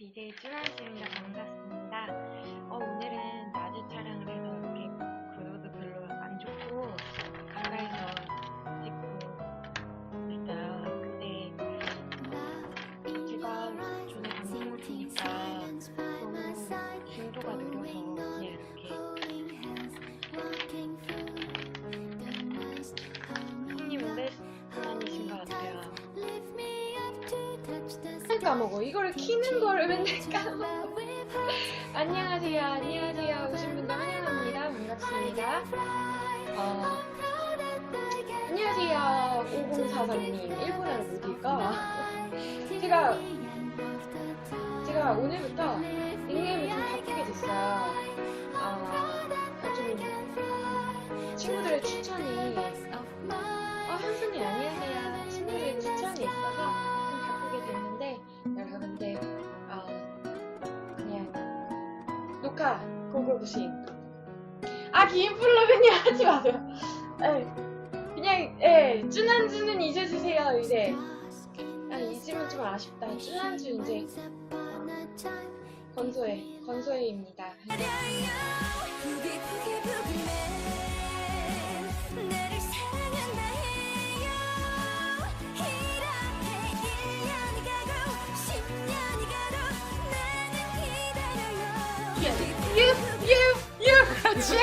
BJ 쭈나씨입니다. 반갑습니다. 어, 오늘은 낮에 촬영을 해서 까먹어. 이거를 키는 거를 맨날 까먹어. 안녕하세요. 안녕하세요. 오신 분들 환영합니다. 반갑습니다. 어, 안녕하세요. 5043님. 일본어를 못 읽어. 제가, 제가 오늘부터 닉네임을 좀 바꾸게 됐어요. 어, 좀 친구들의 추천이, 어, 현수님 안녕하세요. 친구들의 추천이 있어서 녹화, 고고고싱. 아, 기인플로 그냥 하지 마세요. 에, 그냥, 예, 쭈난주는 잊어주세요, 이제. 아, 잊으면 좀 아쉽다. 쭈난주 이제, 건소해, 건소해입니다. 유, 유, 유, 그렇지!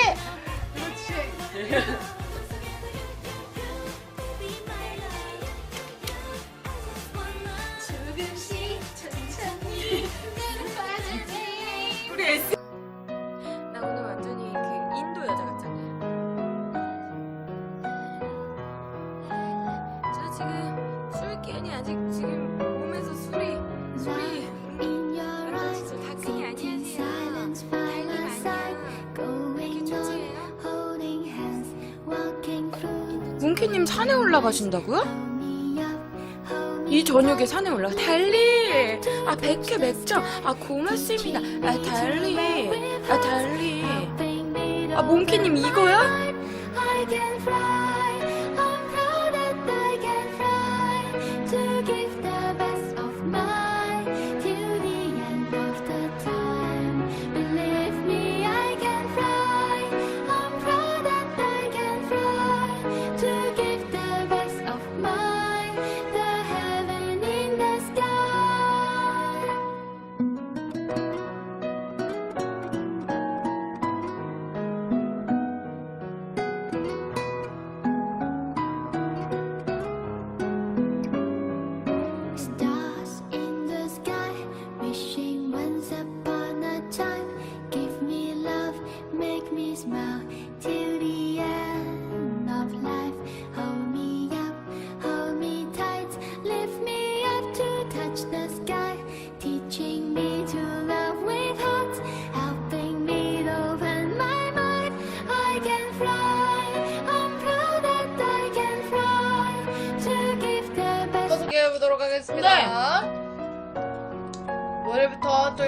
가신다고요? 이 저녁에 산에 올라 달리! 아 백회 맥주 아 고맙습니다. 아 달리. 아 달리. 아 몽키님 이거야?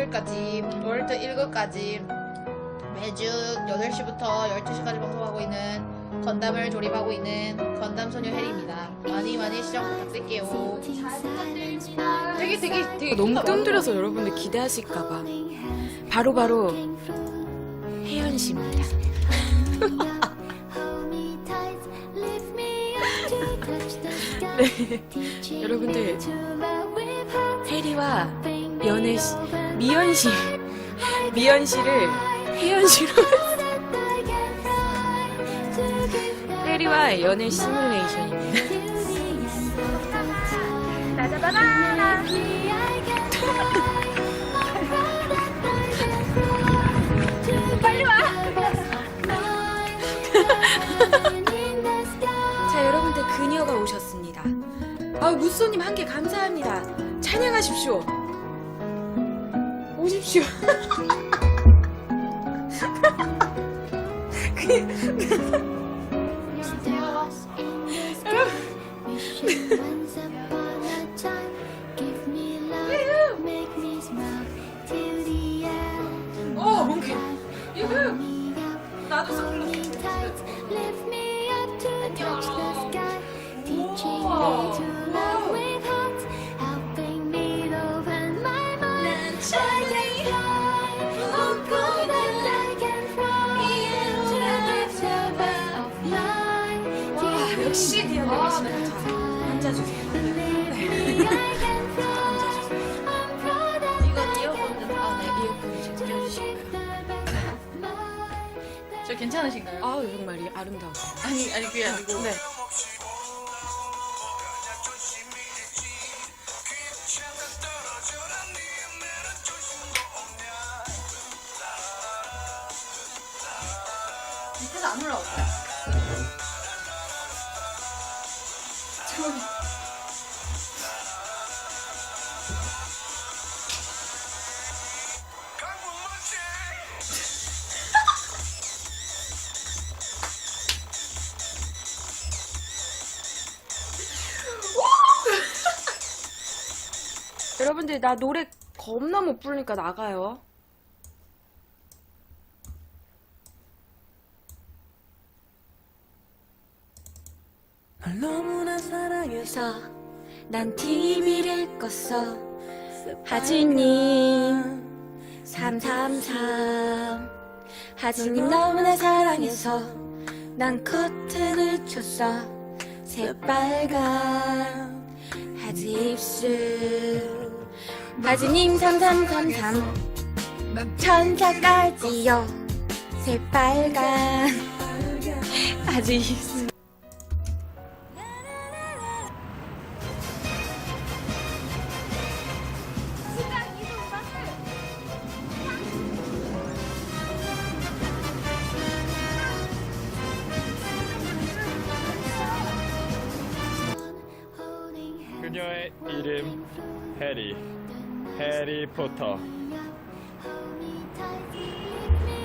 8시까지 월드 1급까지 매주 8시부터 12시까지 방송하고 있는 건담을 조립하고 있는 건담 소녀 혜리입니다. 많이 많이 시청 부탁드릴게요. 되게 되게 되게 너무 뜸들여서 여러분들 기대하실까봐 바로바로 혜연 씨입니다. 네, 여러분들 혜리와 연애 씨, 미연 씨, 미연 씨를 혜연 씨로 혜리와 연애 시뮬레이션입니다. 빨리 와. 자, 여러분들 그녀가 오셨습니다. 아, 무쏘님 한 개 감사합니다. 찬양하십시오. 오십 저 괜찮으신가요? 아우 정말 아름다워. 아니, 아니, 그게 아니고. 네. 나 노래 겁나 못 부르니까 나가요. 널 너무나 사랑해서 그래서 난 TV를 껐어. 하진님 333 하진님 너무나 사랑해서 난 커튼을 쳤어 새빨간 하지 입술 하진님 3333 천사까지요. 새빨간. holding hands. 그녀의 이름 해리 해리포터.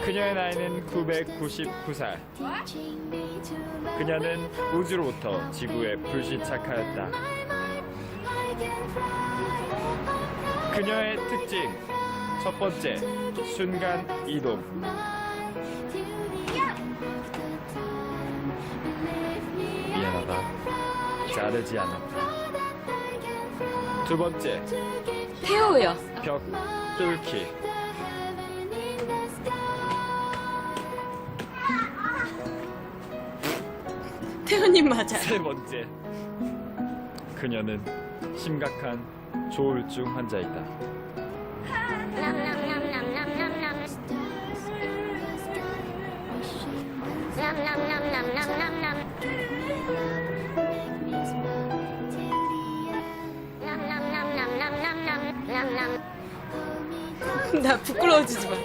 그녀의 나이는 999살 teaching me to love. 그녀는 우주로부터 지구에 불시착하였다. 그녀의 특징. 첫 번째 순간 이동. 미안하다. 자르지 않았다. 두 번째 태호요. 벽 뚫기. 태호님 맞아요. 세 번째. 그녀는 심각한 조울증 환자이다 나 부끄러워지지 마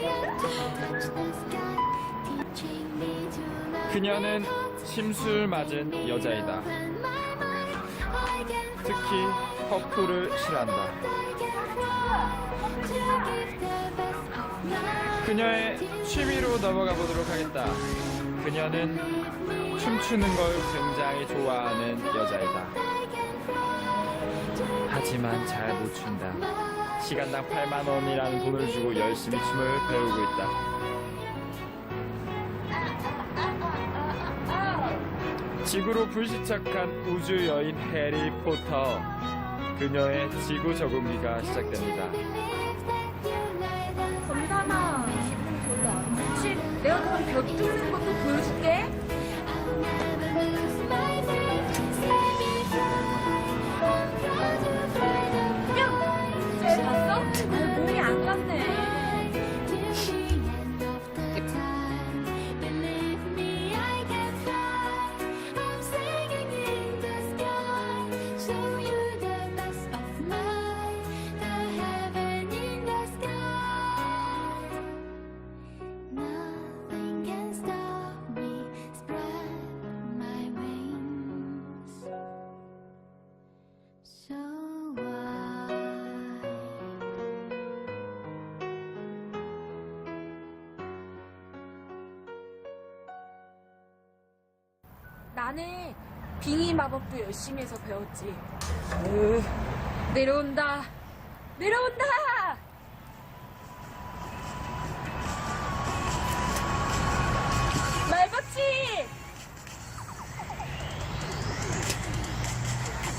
그녀는 심술 맞은 여자이다 특히 퍼프를 싫어한다 그녀의 취미로 넘어가 보도록 하겠다. 그녀는 춤추는 걸 굉장히 좋아하는 여자이다. 하지만 잘 못 춘다. 시간당 8만 원이라는 돈을 주고 열심히 춤을 배우고 있다. 지구로 불시착한 우주 여인 해리 포터. 그녀의 지구 적응기가 시작됩니다. 검사나 혹시 내가 그럼 벽 뚫는 것도 나는 빙의 마법도 열심히 해서 배웠지. 으, 내려온다. 내려온다! 말박치!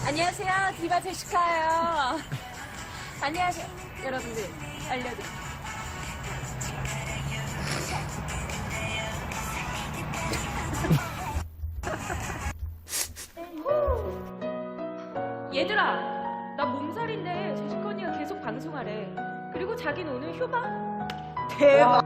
안녕하세요. 디바 제시카예요. 안녕하세요. 여러분들 알려드릴게요 대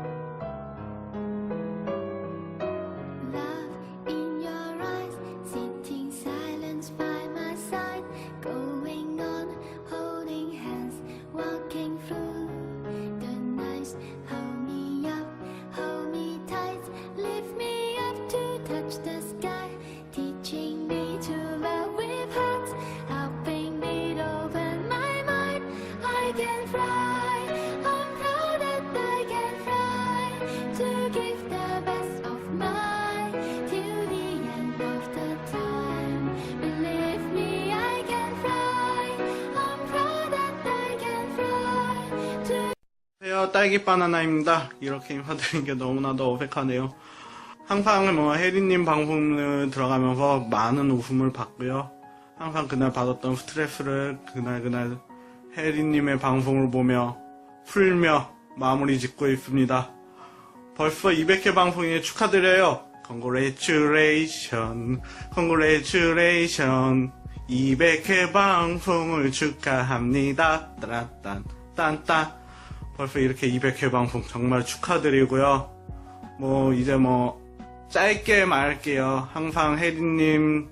딸기 바나나입니다. 이렇게 인사드리는 게 너무나도 어색하네요. 항상 뭐 혜리님 방송을 들어가면서 많은 웃음을 받고요. 항상 그날 받았던 스트레스를 그날 그날 혜리님의 방송을 보며 풀며 마무리 짓고 있습니다. 벌써 200회 방송에 축하드려요. Congratulation Congratulation 200회 방송을 축하합니다. 따란딴 딴딴 벌써 이렇게 200회 방송 정말 축하드리고요. 뭐, 이제 뭐, 짧게 말할게요. 항상 혜리님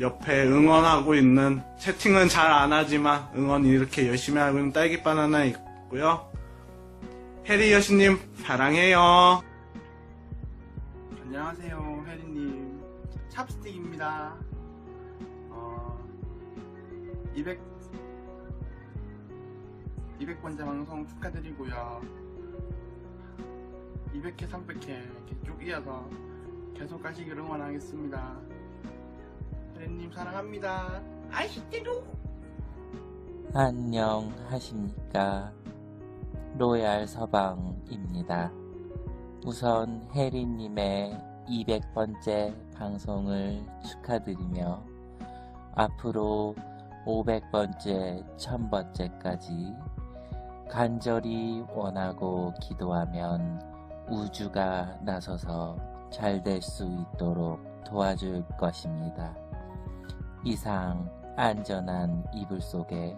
옆에 응원하고 있는, 채팅은 잘 안 하지만 응원 이렇게 열심히 하고 있는 딸기 바나나 있고요. 혜리 여신님, 사랑해요. 안녕하세요, 혜리님. 찹스틱입니다. 어, 200, 200번째 방송 축하드리고요. 200회, 300회 이렇게 쭉 이어서 계속 가시길 응원하겠습니다. 혜리님 사랑합니다. 아이시대로 안녕하십니까. 로얄 서방입니다. 우선 혜리님의 200번째 방송을 축하드리며 앞으로 500번째, 1000번째까지 간절히 원하고 기도하면 우주가 나서서 잘 될 수 있도록 도와줄 것입니다. 이상 안전한 이불 속에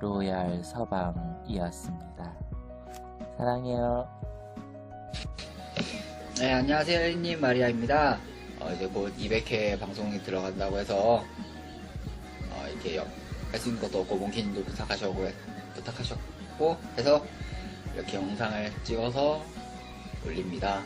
로얄 서방이었습니다. 사랑해요. 네, 안녕하세요, 혜리님 마리아입니다. 어, 이제 곧 200회 방송이 들어간다고 해서, 어, 이렇게 할수 있는 것도 없고, 몽키님도 부탁하셨고, 부탁하셨고, 해서 이렇게 영상을 찍어서 올립니다.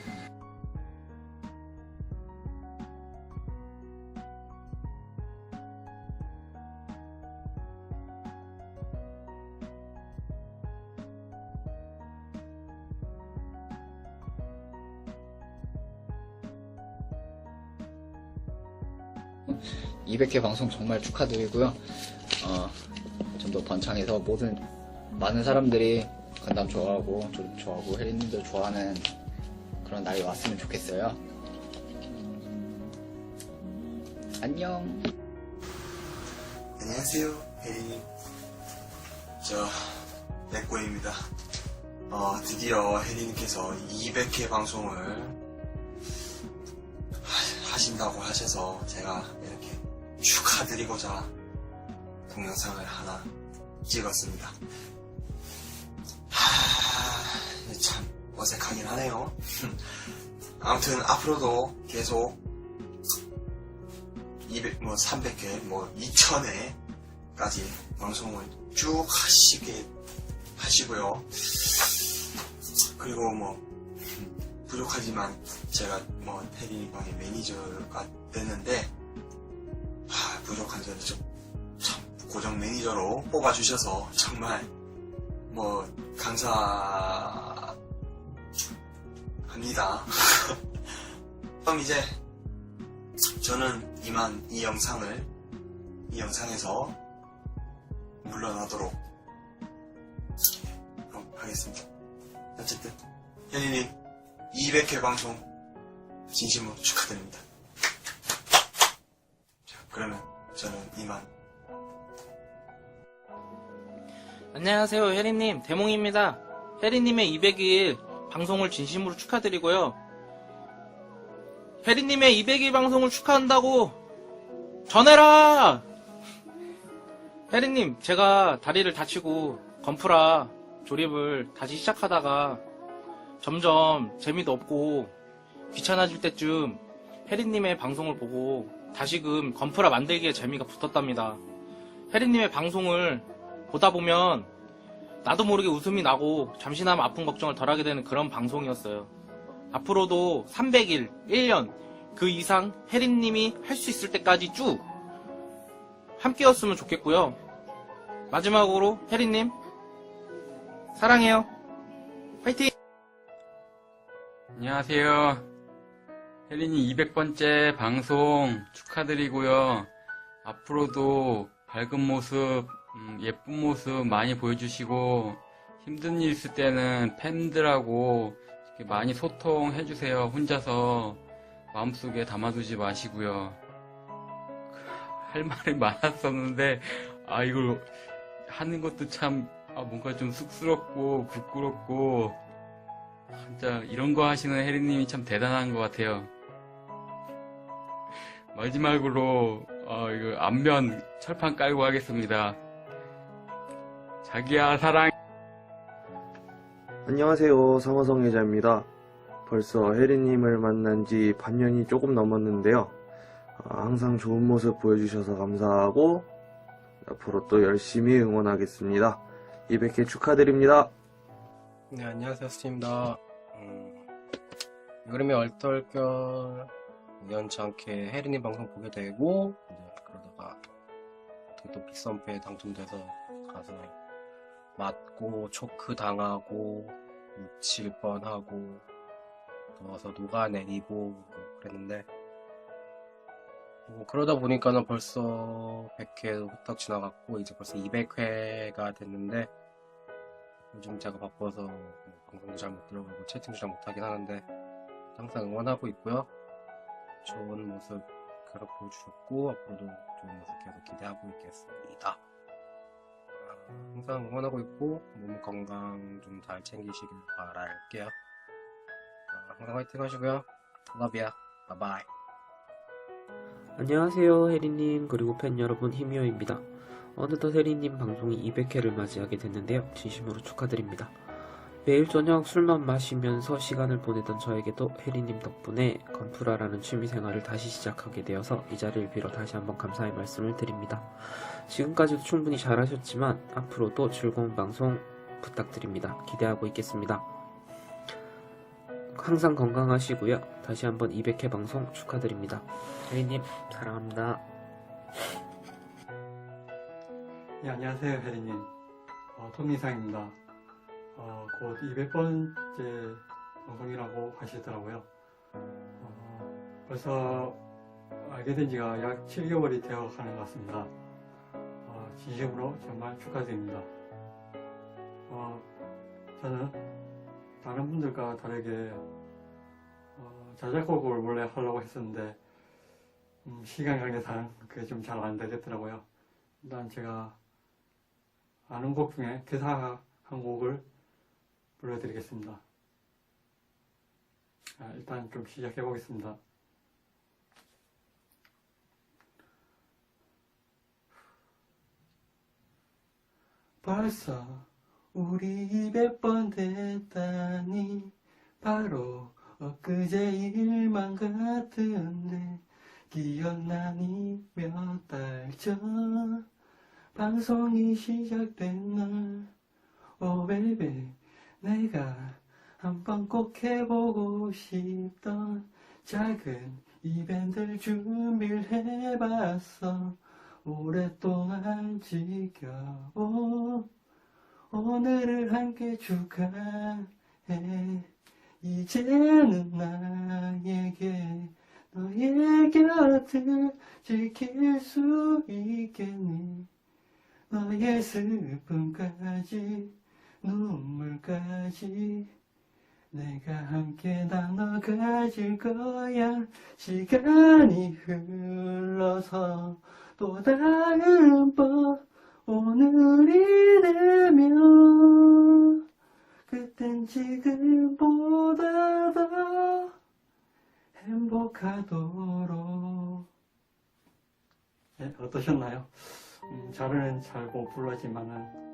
이 200회 방송 정말 축하드리고요. 어, 좀 더 번창해서 모든 많은 사람들이 건담 좋아하고 저도 좋아하고 혜리님도 좋아하는 그런 날이 왔으면 좋겠어요. 안녕. 안녕하세요, 혜리님. 저, 맥고입니다. 어, 드디어 혜리님께서 200회 방송을 하- 하신다고 하셔서 제가 이렇게 축하드리고자 동영상을 하나 찍었습니다. 하, 참 어색하긴 하네요. 아무튼 앞으로도 계속 200, 뭐 300회, 뭐 2000회까지 방송을 쭉 하시게 하시고요. 그리고 뭐 부족하지만 제가 뭐 테리 방의 매니저가 됐는데 하, 부족한 점이 좀 참 고정 매니저로 뽑아주셔서 정말 뭐 감사합니다. 그럼 이제 저는 이만 이 영상을 이 영상에서 물러나도록 하겠습니다. 어쨌든 현이님 200회 방송 진심으로 축하드립니다. 자, 그러면 저는 이만 안녕하세요, 혜리님. 대몽입니다. 혜리님의 200일 방송을 진심으로 축하드리고요. 혜리님의 200일 방송을 축하한다고 전해라! 혜리님, 제가 다리를 다치고 건프라 조립을 다시 시작하다가 점점 재미도 없고 귀찮아질 때쯤 혜리님의 방송을 보고 다시금 건프라 만들기에 재미가 붙었답니다. 혜리님의 방송을 보다 보면 나도 모르게 웃음이 나고 잠시나마 아픈 걱정을 덜하게 되는 그런 방송이었어요. 앞으로도 300일, 1년 그 이상 혜리님이 할 수 있을 때까지 쭉 함께였으면 좋겠고요. 마지막으로 혜리님 사랑해요. 화이팅! 안녕하세요. 혜린이 200번째 방송 축하드리고요. 앞으로도 밝은 모습, 음, 예쁜 모습 많이 보여주시고 힘든 일 있을 때는 팬들하고 많이 소통해주세요. 혼자서 마음속에 담아두지 마시고요. 할 말이 많았었는데 아 이걸 하는 것도 참 아, 뭔가 좀 쑥스럽고 부끄럽고 진짜 이런 거 하시는 혜리님이 참 대단한 것 같아요. 마지막으로 어, 이거 앞면 철판 깔고 하겠습니다. 자기야 사랑. 안녕하세요. 성화성 예자입니다. 벌써 혜리님을 만난 지 반년이 조금 넘었는데요. 아, 항상 좋은 모습 보여주셔서 감사하고, 앞으로 또 열심히 응원하겠습니다. 200회 축하드립니다. 네, 안녕하세요, 스팀입니다. 음, 여름에 얼떨결 우연치 않게 혜린이 방송 보게 되고, 이제 그러다가 또 빅선패에 당첨돼서 가서 맞고, 초크 당하고, 묻힐 뻔하고, 또 와서 녹아내리고, 뭐 그랬는데, 뭐 그러다 보니까는 벌써 100회도 후딱 지나갔고, 이제 벌써 200회가 됐는데, 요즘 제가 바빠서 뭐 방송도 잘 못 들어가고 채팅도 잘 못하긴 하는데 항상 응원하고 있고요. 좋은 모습 계속 보여주셨고 앞으로도 좋은 모습 계속 기대하고 있겠습니다. 아, 항상 응원하고 있고 몸 건강 좀 잘 챙기시길 바랄게요. 아, 항상 화이팅 하시고요. 러브야. 바이바이. 안녕하세요, 혜리님, 그리고 팬 여러분, 힘이어입니다. 어느덧 혜리님 방송이 200회를 맞이하게 됐는데요. 진심으로 축하드립니다. 매일 저녁 술만 마시면서 시간을 보내던 저에게도 혜리님 덕분에 건프라라는 취미생활을 다시 시작하게 되어서 이 자리를 빌어 다시 한번 감사의 말씀을 드립니다. 지금까지도 충분히 잘하셨지만 앞으로도 즐거운 방송 부탁드립니다. 기대하고 있겠습니다. 항상 건강하시고요. 다시 한번 200회 방송 축하드립니다. 혜리님 사랑합니다. 네, 안녕하세요, 혜리님. 어, 토미상입니다. 어, 곧 200번째 방송이라고 하시더라고요. 어, 벌써 알게 된 지가 약 7개월이 되어 가는 것 같습니다. 어, 진심으로 정말 축하드립니다. 어, 저는 다른 분들과 다르게 어, 자작곡을 원래 하려고 했었는데 음, 시간 관계상 그게 좀 잘 안 되겠더라고요. 일단 제가 아는 곡 중에 대사 한 곡을 불러드리겠습니다. 아, 일단 좀 시작해 보겠습니다. 벌써 우리 200번 됐다니 바로 엊그제 일만 같은데 기억나니 몇 달 전 방송이 시작된 날 오 베이베 내가 한 번 꼭 해보고 싶던 작은 이벤트를 준비를 해봤어. 오랫동안 지켜온 오늘을 함께 축하해. 이제는 나에게 너의 곁을 지킬 수 있겠니? 너의 슬픔까지 눈물까지 내가 함께 나눠 가질 거야 시간이 흘러서 또 다른 번 오늘이 되면 그땐 지금보다 더 행복하도록 네, 어떠셨나요? 음, 잘은 잘못 불렀지만은 그냥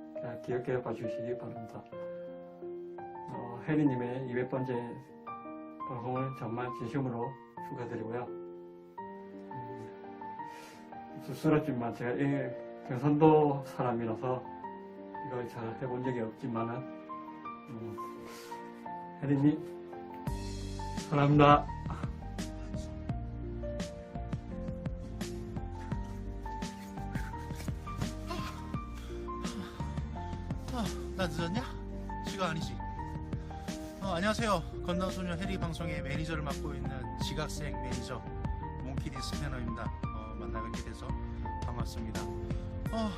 기억해 봐 주시기 바랍니다. 어, 혜리님의 200번째 방송을 정말 진심으로 축하드리고요. 음, 쑥스럽지만 제가 이 경상도 사람이라서 이걸 잘 해본 적이 없지만은 음, 혜리님 사랑합니다. 안녕하세요. 건담소녀 해리 방송의 매니저를 맡고 있는 지각생 매니저 몽키디 스패너입니다. 어, 만나 뵙게 돼서 반갑습니다. 어,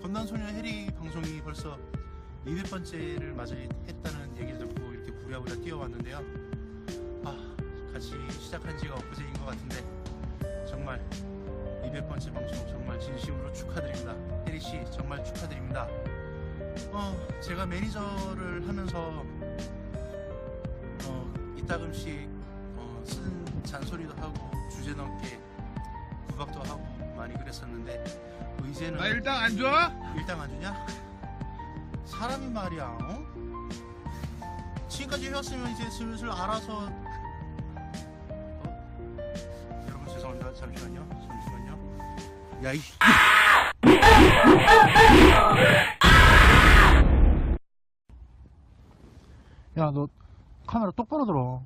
건담소녀 해리 방송이 벌써 200번째를 맞이했다는 얘기를 듣고 이렇게 부랴부랴 뛰어왔는데요. 아, 같이 시작한 지가 엊그제인 것 같은데 정말 200번째 방송 정말 진심으로 축하드립니다. 해리 씨 정말 축하드립니다. 어, 제가 매니저를 하면서 어, 이따금씩 어, 쓴 잔소리도 하고 주제 넘게 구박도 하고 많이 그랬었는데 뭐 이제는 나 일당 안 줘? 일당 안 주냐? 사람이 말이야, 어? 지금까지 해왔으면 이제 슬슬 알아서 어? 여러분 죄송합니다. 잠시만요. 잠시만요. 야, 이 야, 너 카메라 똑바로 들어.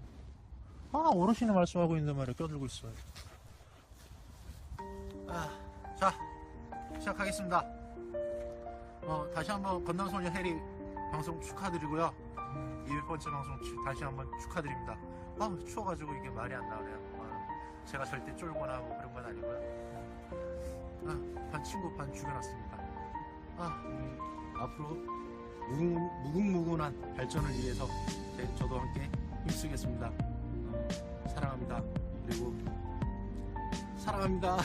아, 어르신이 말씀하고 있는데 말이야. 껴들고 있어. 아, 자, 시작하겠습니다. 어, 다시 한번 건담소녀 해리 방송 축하드리고요. 200번째 방송 추- 다시 한번 축하드립니다. 아, 추워가지고 이게 말이 안 나오네요. 아, 제가 절대 쫄거나 뭐 그런 건 아니고요. 아, 반 친구 반 죽여놨습니다. 아, 음, 앞으로 무궁, 무궁무근한 발전을 위해서 네, 저도 함께 힘쓰겠습니다. 어, 사랑합니다. 그리고 사랑합니다.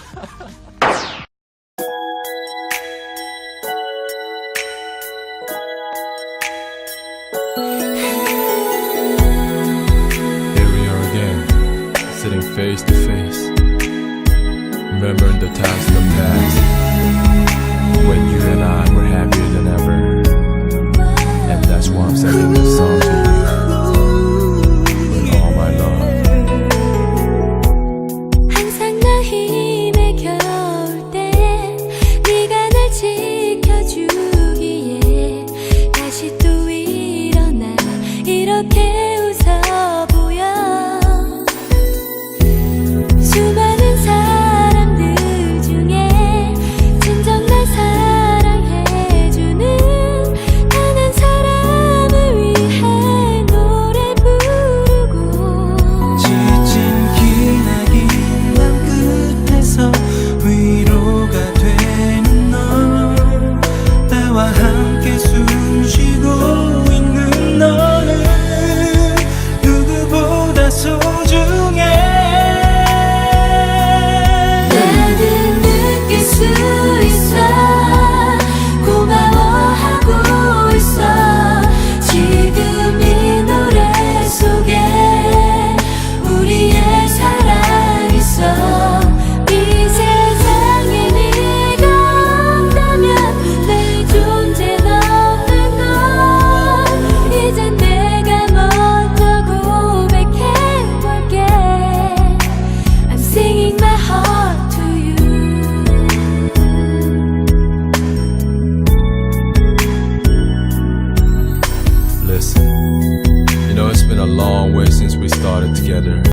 Sitting face to face. Remembering the times the past when you and I were happier than ever. seven songs.